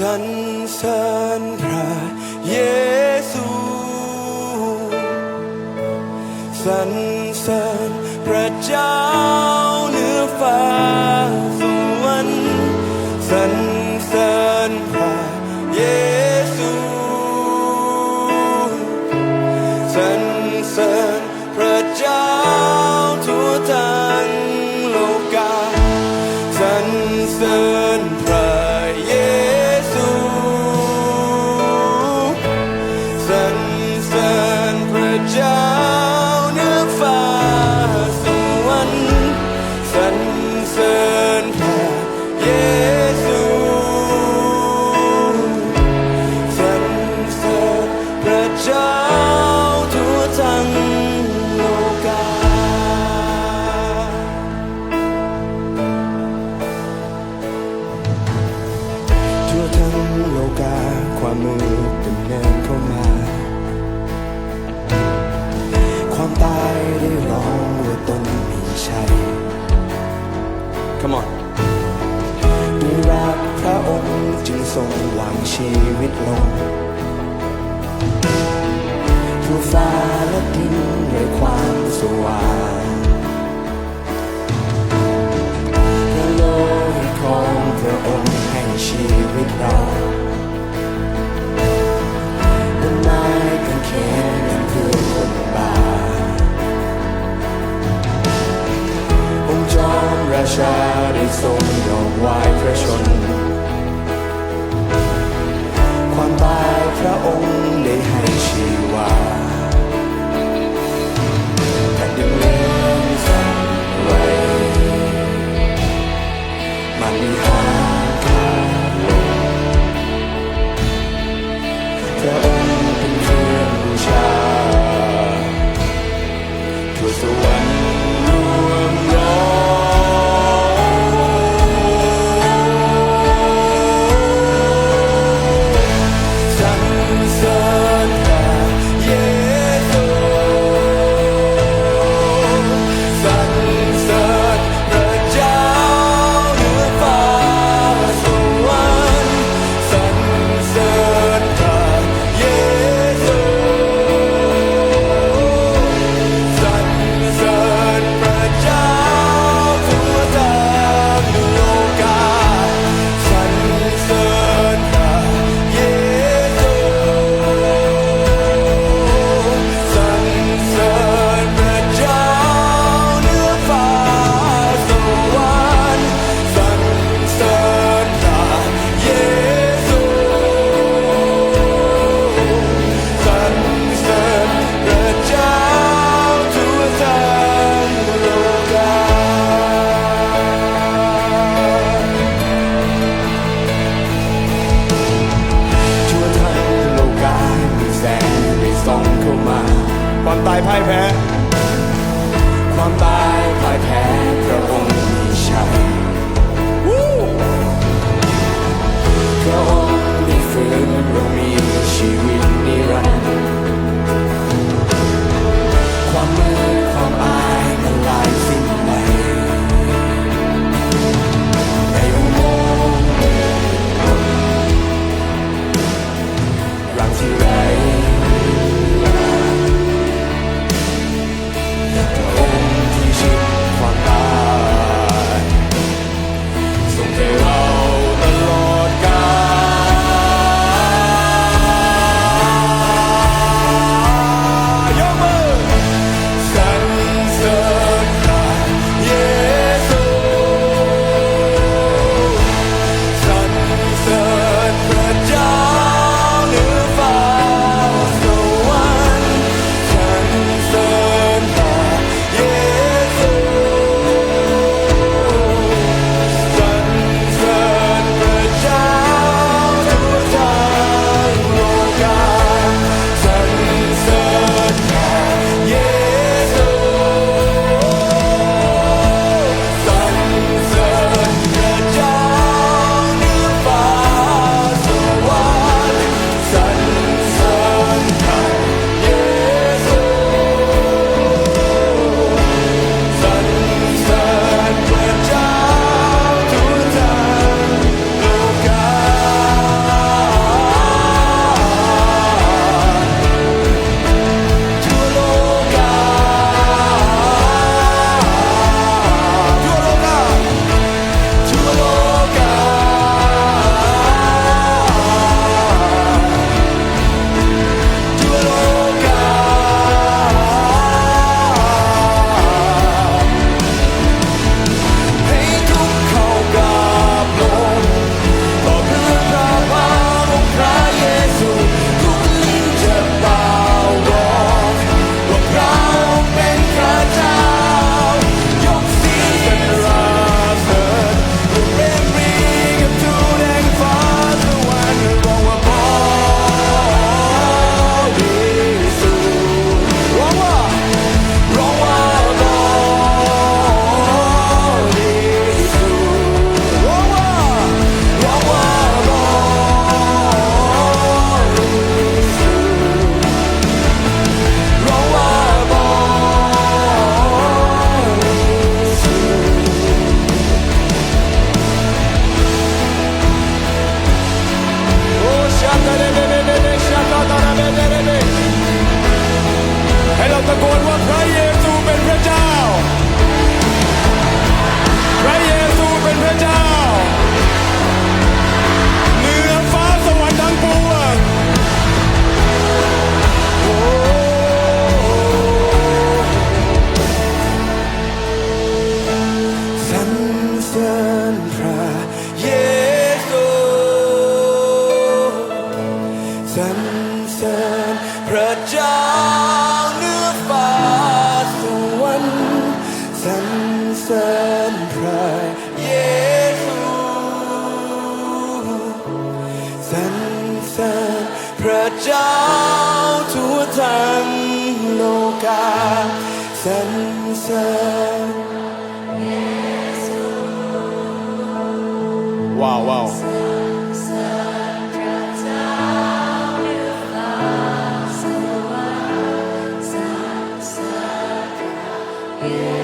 สรรเสริญพระเยซูสรรเสริญพระเจ้าเหนือฟ้าสวรรค์สรรเสริญพระเยซูสรรเสริญพระเจ้าทั่วทั้งโลกาสรรเสริญพระ Come on ด้วยรักพระองค์จึงทรงวางชีวิตลงทั่วฟ้าและดินด้วยความสว่าง ทรงยอมวายพระชน ความตายพระองค์ได้ให้ชีวาแต่นดินเล็สั่งไหวมันหาทางลงพระองค์เป็นเครื่องบูชาทั่วสวรรค์ ความตายพ่ายแพ้ ความตายพ่ายแพ้พระองค์มีชัยพระองค์มีฟื้นเรามีชีวิต สรรเสริญพระเยซูสรรเสริญพระเจ้าทั่วทั้งโลกาสรรเสริญว้าวว้าวสรรเสริญพระเจ้าเหนือฟ้าสวรรค์สรรเสริญพระเยซู